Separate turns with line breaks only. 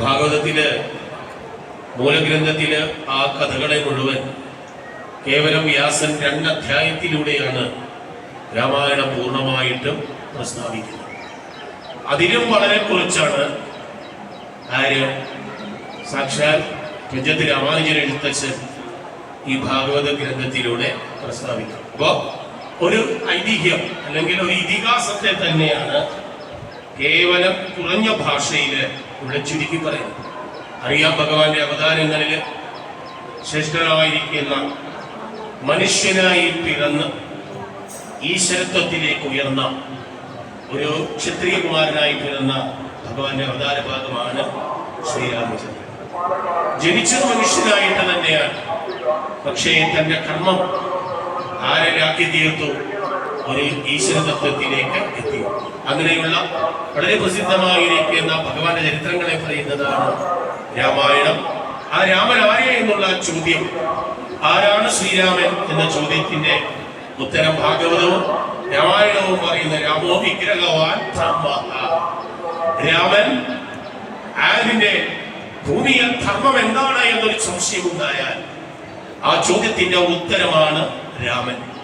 ഭാഗവതത്തിൽ മൂലഗ്രന്ഥത്തിൽ ആ കഥകളെ മുഴുവൻ കേവലം വ്യാസൻ രണ്ട് അധ്യായത്തിലൂടെയാണ് രാമായണം പൂർണമായിട്ടും പ്രസ്താവിക്കുന്നത്. അതിലും വളരെ കുറച്ചാണ് ആര് സാക്ഷാൽ രജത് രാമാനുജൻ എഴുത്തച്ഛൻ ഈ ഭാഗവത ഗ്രന്ഥത്തിലൂടെ പ്രസ്താവിക്കുന്നത്. അപ്പോ ഒരു ഐതിഹ്യം അല്ലെങ്കിൽ ഒരു ഇതിഹാസത്തെ തന്നെയാണ് കേവലം കുറഞ്ഞ ഭാഷയിൽ ഇവിടെ ചുരുക്കി പറയുന്നു. അറിയാം ഭഗവാന്റെ അവതാരങ്ങളിൽ ശ്രേഷ്ഠനായിരിക്കുന്ന മനുഷ്യനായി പിറന്ന് ഈശ്വരത്വത്തിലേക്ക് ഉയർന്ന ഒരു ക്ഷത്രിയകുമാരനായി പിറന്ന ഭഗവാന്റെ അവതാര ഭാഗമാണ് ശ്രീരാമചന്ദ്രൻ ജനിച്ചത് മനുഷ്യനായിട്ട് തന്നെയാണ്. പക്ഷേ തന്റെ കർമ്മം ആരരാക്കി തീർത്തു ഒരു ഈശ്വരതത്വത്തിലേക്ക് എത്തി. അങ്ങനെയുള്ള വളരെ പ്രസിദ്ധമായിരിക്കുന്ന ഭഗവാന്റെ ചരിത്രങ്ങളെ പറയുന്നതാണ് രാമായണം. ആ രാമൻ ആരെ എന്നുള്ള ചോദ്യം? ആരാണ് ശ്രീരാമൻ എന്ന ചോദ്യത്തിന്റെ ഉത്തരം ഭാഗവതവും രാമായണവും പറയുന്ന രാമോ വിഗ്രഹവാൻ. രാമൻ അതിന്റെ ഭൂമിയിൽ ധർമ്മം എന്താണ് എന്നൊരു സംശയം ഉണ്ടായാൽ ആ ചോദ്യത്തിന്റെ ഉത്തരമാണ് രാമൻ.